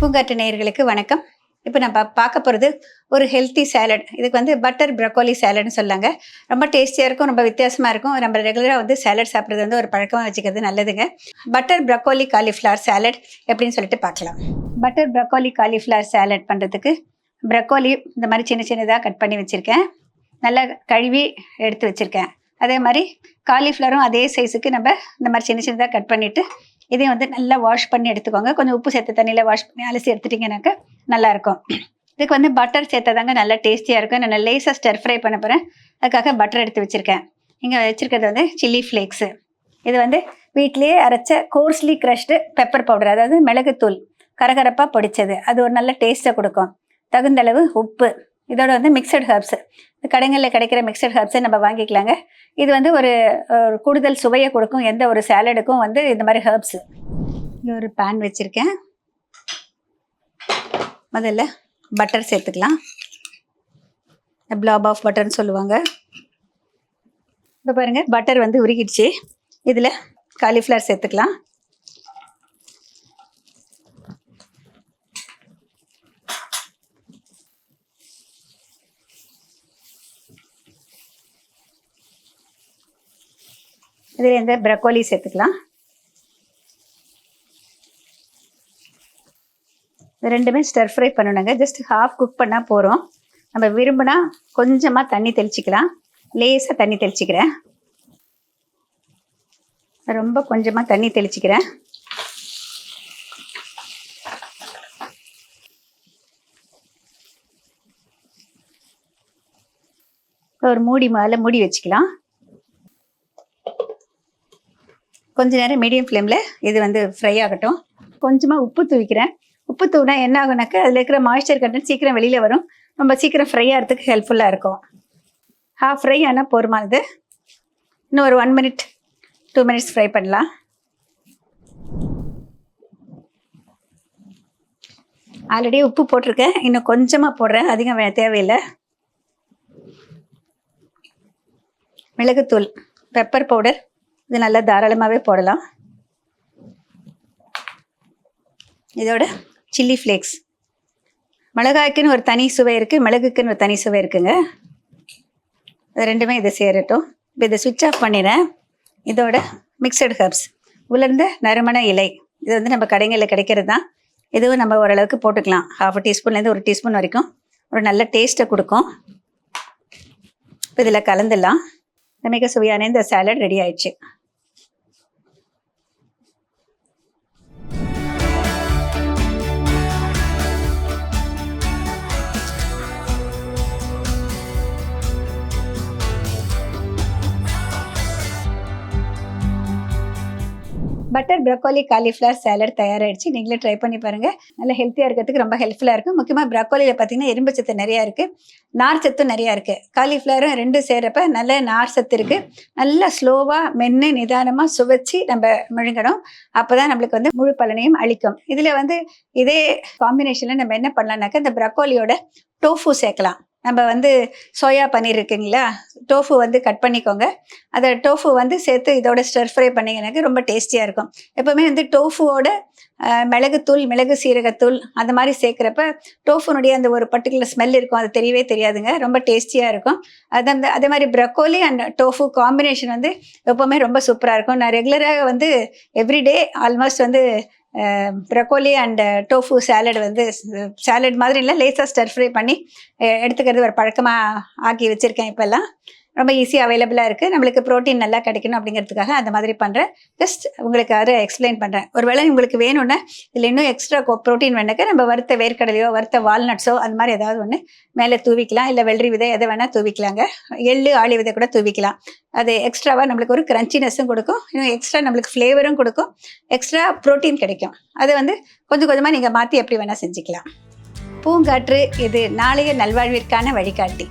பூங்காற்று நேயர்களுக்கு வணக்கம். இப்போ நம்ம பார்க்க போகிறது ஒரு ஹெல்த்தி சேலட் இதுக்கு வந்து பட்டர் ப்ரக்கோலி சேலட்னு சொல்லாங்க. ரொம்ப டேஸ்டியாக இருக்கும் ரொம்ப வித்தியாசமாக இருக்கும். நம்ம ரெகுலராக வந்து சேலட் சாப்பிட்றது வந்து ஒரு பழக்கமாக வச்சுக்கிறது நல்லதுங்க. பட்டர் ப்ரக்கோலி காலிஃப்ளவர் சேலட் எப்படின்னு சொல்லிட்டு பார்க்கலாம். பட்டர் ப்ரக்கோலி காலிஃப்ளவர் சேலட் பண்ணுறதுக்கு ப்ரக்கோலி இந்த மாதிரி சின்ன சின்னதாக கட் பண்ணி வச்சுருக்கேன். நல்லா கழுவி எடுத்து வச்சுருக்கேன். அதே மாதிரி காலிஃப்ளவரும் அதே சைஸுக்கு நம்ம இந்த மாதிரி சின்ன சின்னதாக கட் பண்ணிவிட்டு இதையும் வந்து நல்லா வாஷ் பண்ணி எடுத்துக்கோங்க. கொஞ்சம் உப்பு சேர்த்த தண்ணியில் வாஷ் பண்ணி அலசி எடுத்துட்டிங்கனாக்கா நல்லாயிருக்கும். இதுக்கு வந்து பட்டர் சேர்த்ததாங்க நல்லா டேஸ்டியாக இருக்கும். நான் லேசாக ஸ்டர் ஃப்ரை பண்ண போகிறேன் அதுக்காக பட்டர் எடுத்து வச்சுருக்கேன். இங்கே வச்சுருக்கிறது வந்து சில்லி ஃப்ளேக்ஸு இது வந்து வீட்டிலேயே அரைச்ச கோர்ஸ்லி க்ரஷ்டு பெப்பர் பவுடர் அதாவது மிளகுத்தூள் கரகரப்பாக பொடிச்சது. அது ஒரு நல்ல டேஸ்ட்டை கொடுக்கும். தகுந்தளவு உப்பு. இதோட வந்து மிக்சட் ஹர்ப்ஸ் கடைகளில் கிடைக்கிற மிக்சட் ஹர்ப்ஸை நம்ம வாங்கிக்கலாங்க. இது வந்து ஒரு ஒரு கூடுதல் சுவையை கொடுக்கும். எந்த ஒரு சேலடுக்கும் வந்து இந்த மாதிரி ஹர்ப்ஸ் இங்கே ஒரு பேன் வச்சுருக்கேன். முதல்ல பட்டர் சேர்த்துக்கலாம். பிளாப் ஆஃப் பட்டர்னு சொல்லுவாங்க. இப்போ பாருங்கள் பட்டர் வந்து உருகிடுச்சு. இதில் காலிஃப்ளவர் சேர்த்துக்கலாம். இதில் இந்த ப்ரக்கோலி சேர்த்துக்கலாம். இது ரெண்டுமே ஸ்டர் ஃப்ரை பண்ணணுங்க. ஜஸ்ட் ஹாஃப் குக் பண்ணால் போகிறோம் நம்ம விரும்பினா கொஞ்சமாக தண்ணி தெளிச்சிக்கலாம். லேசாக தண்ணி தெளிச்சிக்கிறேன். ரொம்ப கொஞ்சமாக தண்ணி தெளிச்சிக்கிறேன். ஒரு மூடி மேலே மூடி வச்சுக்கலாம். கொஞ்ச நேரம் மீடியம் ஃப்ளேமில் இது வந்து ஃப்ரை ஆகட்டும். கொஞ்சமாக உப்பு தூவிக்கிறேன். உப்பு தூவினா என்ன ஆகுனாக்கா அதில் இருக்கிற மாய்ஸ்சர் கண்டென்ட் சீக்கிரம் வெளியில் வரும். ரொம்ப சீக்கிரம் ஃப்ரை ஆகிறதுக்கு ஹெல்ப்ஃபுல்லாக இருக்கும். ஹாஃப் ஃப்ரை ஆனால் போருமானது. இன்னும் ஒரு one minute two minutes fry பண்ணலாம். ஆல்ரெடி உப்பு போட்டிருக்கேன். இன்னும் கொஞ்சமாக போடுறேன். அதிகம் வே- தேவையில்லை. மிளகுத்தூள் பெப்பர் பவுடர் இது நல்லா தாராளமாகவே போடலாம். இதோட சில்லி ஃப்ளேக்ஸ் மிளகாய்க்குன்னு ஒரு தனி சுவை இருக்குது மிளகுக்குன்னு ஒரு தனி சுவை இருக்குங்க. இது ரெண்டுமே இதை சேரட்டும். இப்போ இதை சுவிட்ச் ஆஃப் பண்ணிடுறேன். இதோட மிக்சடு ஹர்ப்ஸ் உலர்ந்த நறுமண இலை. இது வந்து நம்ம கடைகளில் கிடைக்கிறது தான். இதுவும் நம்ம ஓரளவுக்கு போட்டுக்கலாம். ஹாஃப் டீஸ்பூன்லேருந்து ஒரு டீஸ்பூன் வரைக்கும். ஒரு நல்ல டேஸ்ட்டை கொடுக்கும். இப்போ இதில் கலந்துடலாம். மிக சுவையான இந்த சாலட் ரெடி ஆயிடுச்சு. பட்டர் ப்ரக்கோலி காலிஃப்ளவர் சேலட் தயாராகிடுச்சு நீங்களே ட்ரை பண்ணி பாருங்கள் நல்லா ஹெல்த்தியாக இருக்கிறதுக்கு ரொம்ப ஹெல்ப்ஃபுல்லாக இருக்கும் முக்கியமாக ப்ரக்கோலியில் பார்த்தீங்கன்னா இரும்பு சத்து நிறையா இருக்குது நார் சத்தும் நிறையா இருக்குது காலிஃப்ளவரும் ரெண்டும் சேர்கிறப்ப நல்ல நார் சத்து இருக்குது நல்லா ஸ்லோவாக மென்று நிதானமாக சுவைச்சி நம்ம முழுங்கணும். அப்போ தான் நம்மளுக்கு வந்து முழு பலனையும் அளிக்கும். இதில் வந்து இதே காம்பினேஷனில் நம்ம என்ன பண்ணலான்னாக்கா இந்த ப்ரக்கோலியோட டோஃபு சேர்க்கலாம். நம்ம வந்து சோயா பன்னீர் இருக்குங்களா? டோஃபு வந்து கட் பண்ணிக்கோங்க. அதை டோஃபு வந்து சேர்த்து இதோட ஸ்டர் ஃப்ரை பண்ணிங்கனாக்க ரொம்ப டேஸ்டியாக இருக்கும். எப்போவுமே வந்து டோஃபுவோட மிளகுத்தூள் மிளகு சீரகத்தூள் அந்த மாதிரி சேர்க்குறப்ப டோஃபுனுடைய அந்த ஒரு பர்டிகுலர் ஸ்மெல் இருக்கும். அது தெரியவே தெரியாதுங்க. ரொம்ப டேஸ்டியாக இருக்கும். அது அந்த அதே மாதிரி ப்ரக்கோலி அண்ட் டோஃபு காம்பினேஷன் வந்து எப்போவுமே ரொம்ப சூப்பராக இருக்கும். நான் ரெகுலராக வந்து எவ்ரிடே ஆல்மோஸ்ட் வந்து ப்ரக்கோலி அண்ட் டோஃபு சேலட் வந்து சேலட் மாதிரி இல்லை லேசாக ஸ்டர் ஃப்ரை பண்ணி எடுத்துக்கிறது ஒரு பழக்கமாக ஆக்கி வச்சுருக்கேன் இப்போல்லாம். ரொம்ப ஈஸியாக அவைலபிளாக இருக்குது நம்மளுக்கு ப்ரோட்டீன் நல்லா கிடைக்கணும் அப்படிங்கிறதுக்காக அந்த மாதிரி பண்ணுறேன் ஜஸ்ட் உங்களுக்கு அதை எக்ஸ்பிளைன் பண்ணுறேன் ஒருவேளை உங்களுக்கு வேணும்னா இதில் இன்னும் எக்ஸ்ட்ரா ப்ரோட்டீன் வேணுக்க நம்ம வறுத்த வேர்க்கடலையோ வறுத்த வால்நட்ஸோ அந்த மாதிரி ஏதாவது ஒன்று மேலே தூவிக்கலாம். இல்லை வெள்ளரி விதை எதை வேணால் தூவிக்கலாங்க. எள்ளு ஆளி விதை கூட தூவிக்கலாம். அது எக்ஸ்ட்ராவாக நம்மளுக்கு ஒரு கிரன்ச்சினஸும் கொடுக்கும். இன்னும் எக்ஸ்ட்ரா நம்மளுக்கு ஃப்ளேவரும் கொடுக்கும். எக்ஸ்ட்ரா ப்ரோட்டீன் கிடைக்கும். அதை வந்து கொஞ்சம் கொஞ்சமாக நீங்கள் மாற்றி எப்படி வேணால் செஞ்சுக்கலாம். பூங்காற்று இது நாளைய நல்வாழ்விற்கான வழிகாட்டி.